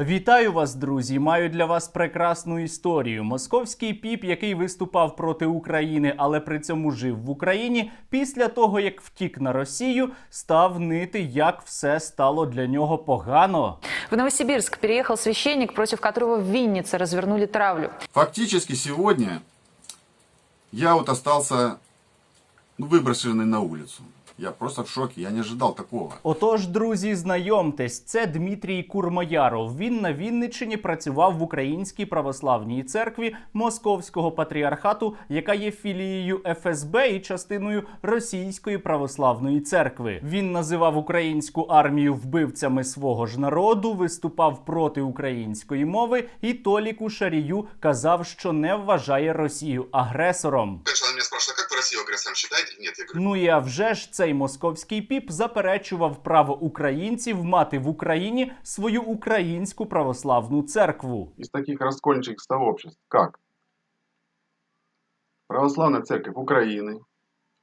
Вітаю вас, друзі! Маю для вас прекрасну історію. Московський піп, який виступав проти України, але при цьому жив в Україні, після того як втік на Росію, став нити, як все стало для нього погано. В Новосибирск переехал священник, против которого в Виннице развернули травлю. Фактически сегодня я вот остался ну, на улицу. Я просто в шоке, я не ожидал такого. Отож, друзі, знайомтесь, це Дмитрій Курмояров. Він на Вінниччині працював в Українській православній церкві Московського патріархату, яка є філією ФСБ і частиною Російської православної церкви. Він називав українську армію вбивцями свого ж народу, виступав проти української мови, і Толіку Шарію казав, що не вважає Росію агресором. Конечно, она меня спрашивает, а как вы Россию агрессором считаете? Я говорю, Ну і а вже ж цей московський піп заперечував право українців мати в Україні свою українську православну церкву. Із таких розкольничих сообществ, как Православна Церковь Украины,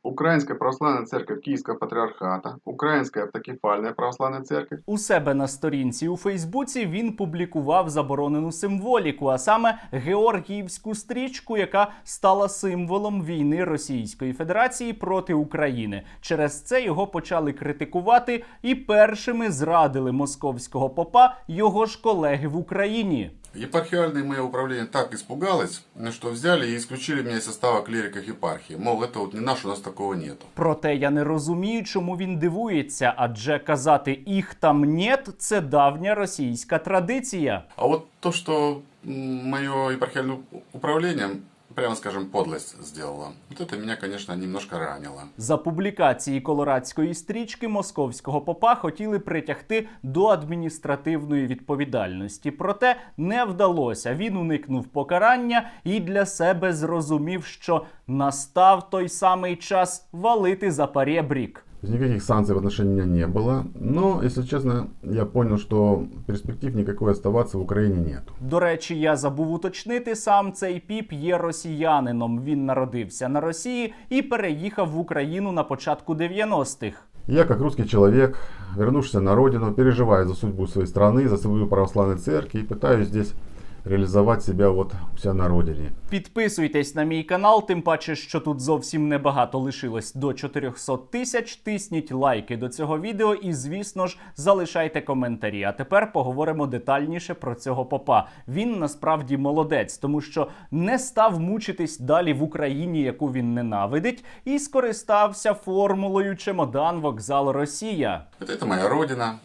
Украинская Православная Церковь Киевского Патриархата, Украинская Автокефальная Православная Церковь, У себе на сторінці у Фейсбуці він публікував заборонену символіку, а саме георгіївську стрічку, яка стала символом війни Російської Федерації проти України. Через це його почали критикувати і першими зрадили московського попа його ж колеги в Україні. Епархиальное мое управление так испугалось, что взяли и исключили меня из состава клириков епархии. Мол, это вот не наш, у нас такого нету. Проте я не розумію, чому він дивується, адже казати їх там нет це давня російська традиція. А от то, що моє епархіальне управление, прямо скажем, подлость сделала. вот это меня, конечно, немножко ранило. За публікації колорадської стрічки московського попа хотіли притягти до адміністративної відповідальності. Проте не вдалося. Він уникнув покарання і для себе зрозумів, що настав той самий час валити за парєбрік. То есть Никаких санкций в отношении меня не было. Но, если честно, я понял, что перспектив никакой оставаться в Украине нету. До речі, я забув уточнити, сам цей піп є росіянином. Він народився на Росії і переїхав в Україну на початку 90-х. Я, как русский человек, вернувшийся на родину, переживаю за судьбу своей страны, за свою православную церковь и пытаюсь здесь реализовать себя вот у себя на родине. Підписуйтесь на мій канал, тим паче, що тут зовсім небагато лишилось до 400 тисяч. Тисніть лайки до цього відео і, звісно ж, залишайте коментарі. А тепер поговоримо детальніше про цього попа. Він насправді молодець, тому що не став мучитись далі в Україні, яку він ненавидить, і скористався формулою чемодан вокзал Росія. Это моя родина.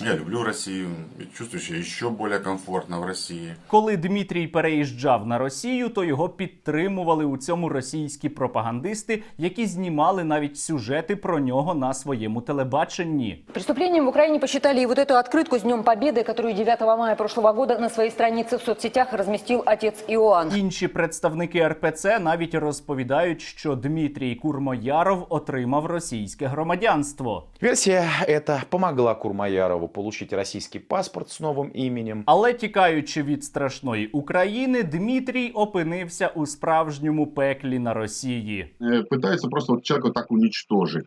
Я люблю Россию, и чувствую себя еще более комфортно в России. Коли Дмитрій переїжджав на Росію, то його підтримували у цьому російські пропагандисти, які знімали навіть сюжети про нього на своєму телебаченні. Преступлением в Украине посчитали и вот эту открытку с Днем Победы, которую 9 мая прошлого года на своей странице в соцсетях разместил отец Иоанн. Інші представники РПЦ навіть розповідають, що Дмитрій Курмояров отримав російське громадянство. Версия эта помогла Курмаярову получить российский паспорт с новым именем. Але тікаючи від страшної України, Дмитрій опинився у справжньому пеклі на Росії. э, пытаются просто вот человека вот так уничтожить.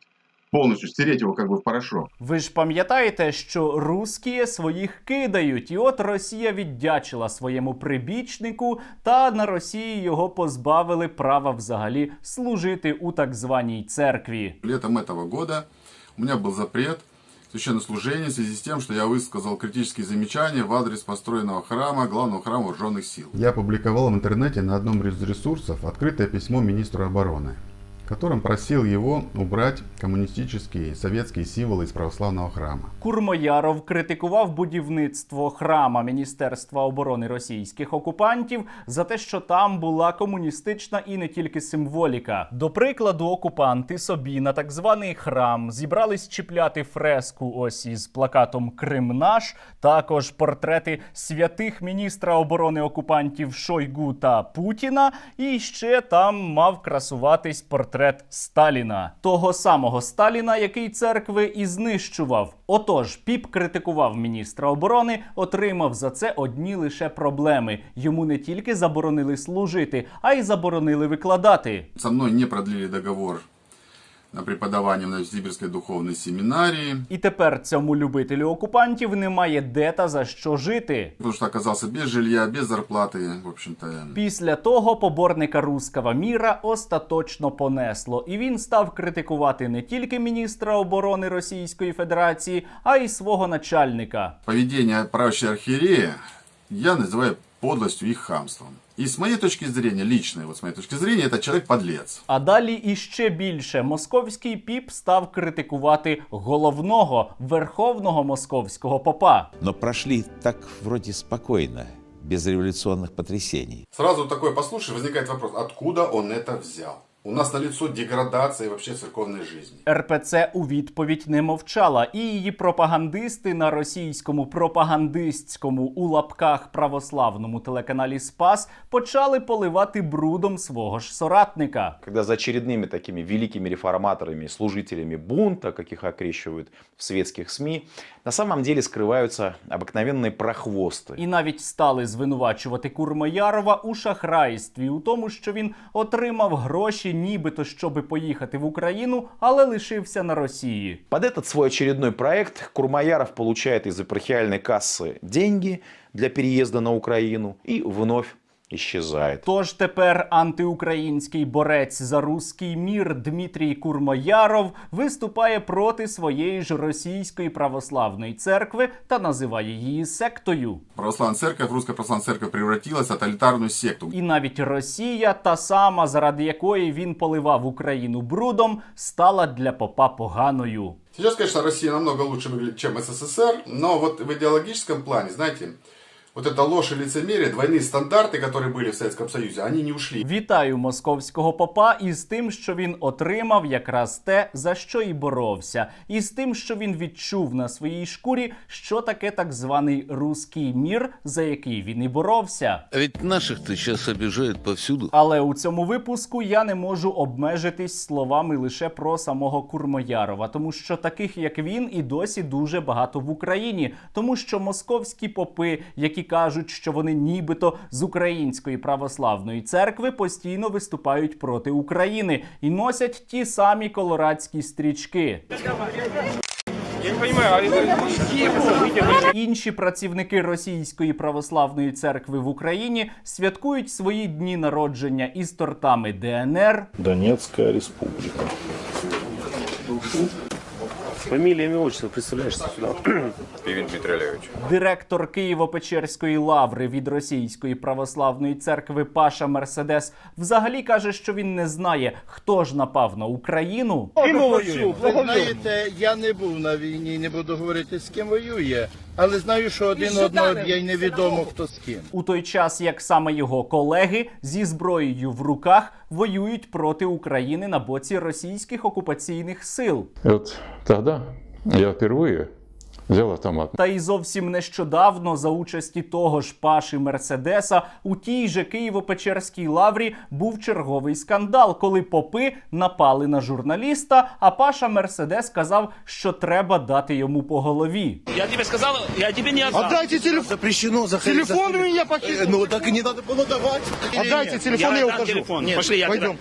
Полностью стереть его как бы в порошок. Ви ж пам'ятаєте, що русські своїх кидають, і от Росія віддячила своєму прибічнику, та на Росії його позбавили права взагалі служити у так званій церкві. Летом этого года у меня был запрет священнослужения в связи с тем, что я высказал критические замечания в адрес построенного храма, главного храма вооруженных сил. Я опубликовал в интернете на одном из ресурсов открытое письмо министру обороны, в котором просил его убрать коммунистические советские символы из православного храма. Курмояров критикував будівництво храма Міністерства оборони російських окупантів за те, що там була комуністична і не тільки символіка. До прикладу, окупанти собі на так званий храм зібрались чіпляти фреску ось із плакатом Крим наш, також портрети святих міністра оборони окупантів Шойгу та Путіна. І ще там мав красуватись портрет Сталіна, того самого Сталіна, який церкви і знищував. Отож, піп критикував міністра оборони, отримав за це одні лише проблеми. Йому не тільки заборонили служити, а й заборонили викладати. Со мною не продлили договор на преподавание в Новосибирской духовной семинарии, І тепер цьому любителю окупантів немає де та за що жити. потому что оказался без жилья, без зарплаты, в общем-то. Після того поборника руского міра остаточно понесло, і він став критикувати не тільки міністра оборони Російської Федерації, а й свого начальника. Поведение правящей архиерея я называю подлостью и хамством. И с моей точки зрения, личной, вот с моей точки зрения, этот человек подлец. А далі іще більше московський піп став критикувати головного верховного московського попа. но прошли так вроде спокойно, без революционных потрясений. Сразу такое послушаешь, возникает вопрос, откуда он это взял? У нас налицо деградация вообще церковной жизни. РПЦ у відповідь не мовчала, і її пропагандисти на російському пропагандистському у лапках православному телеканалі Спас почали поливати брудом свого ж соратника. Когда за очередными такими великими реформаторами, служителями бунта, как их окрещивают в светских СМИ, на самом деле скрываются обыкновенные прохвосты. І навіть стали звинувачувати Курмаярова у шахрайстві, у тому, що він отримав гроші, нібито щоби поїхати в Україну, але лишився на Росії. Под этот свой очередной проект Курмаяров получает из епархиальной кассы деньги для переезда на Украину и вновь исчезает. Тож тепер антиукраїнський борець за руський мір Дмитрій Курмаяров виступає проти своєї ж російської православної церкви та називає її сектою. Православная церковь, русская православная церковь превратилась в тоталитарную секту. І навіть Росія, та сама, заради якої він поливав Україну брудом, стала для попа поганою. Сейчас, конечно, Россия намного лучше выглядит, чем СССР, но вот в идеологическом плане, знаете, вот эта ложь и лицемерие, двойные стандарты, которые были в Советском Союзе, они не ушли. Вітаю московського попа із тим, що він отримав якраз те, за що і боровся, і з тим, що він відчув на своїй шкурі, що таке так званий руський мір, за який він і боровся. А ведь наших-то сейчас обижают повсюду. Але у цьому випуску я не можу обмежитись словами лише про самого Курмоярова, тому що таких як він і досі дуже багато в Україні, тому що московські попи, які кажуть, що вони нібито з української православної церкви, постійно виступають проти України і носять ті самі колорадські стрічки. Інші працівники Російської православної церкви в Україні святкують свої дні народження із тортами ДНР, Донецкая республика. Фамилия, ім'я, отчество, представляешься сюда. директор Києво-Печерської лаври від Російської православної церкви Паша Мерседес взагалі каже, що він не знає, хто ж напав на Україну. Ви знаєте, я не був на війні, не буду говорити з ким воює, але знаю, що один одного б'є й невідомо хто з ким. У той час, як саме його колеги зі зброєю в руках воюють проти України на боці російських окупаційних сил. От тоді я впервые взял автомат. Та й зовсім нещодавно за участі того ж Паші Мерседеса у тій же Києво-Печерській лаврі був черговий скандал, коли попи напали на журналіста, а Паша Мерседес сказав, що треба дати йому по голові. Я тебе сказал, я тебе не отдам. Отдайте телефон. Запрещено заходить. Телефон у меня похитили. Ну так и не надо было давать. Отдайте телефон, Я я укажу. телефон. Пошли, я Пойдем.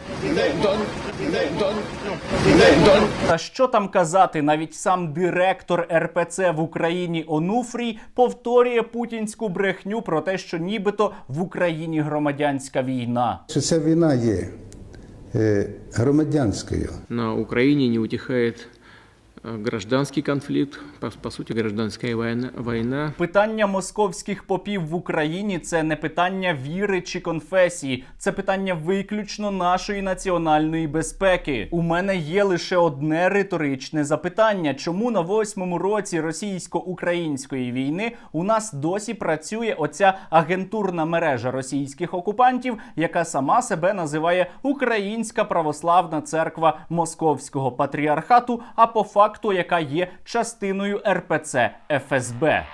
Та що там казати, навіть сам директор РПЦ в Україні Онуфрій повторює путінську брехню про те, що нібито в Україні громадянська війна. що ця війна є е, громадянською. На Україні не утихает э, гражданский конфликт, по, гражданская война, война. Питання московських попів в Україні це не питання віри чи конфесії, це питання виключно нашої національної безпеки. У мене є лише одне риторичне запитання: чому на восьмому році російсько-української війни у нас досі працює оця агентурна мережа російських окупантів, яка сама себе називає Українська православна церква Московського патріархату, а по факту яка є частиною РПЦ ФСБ.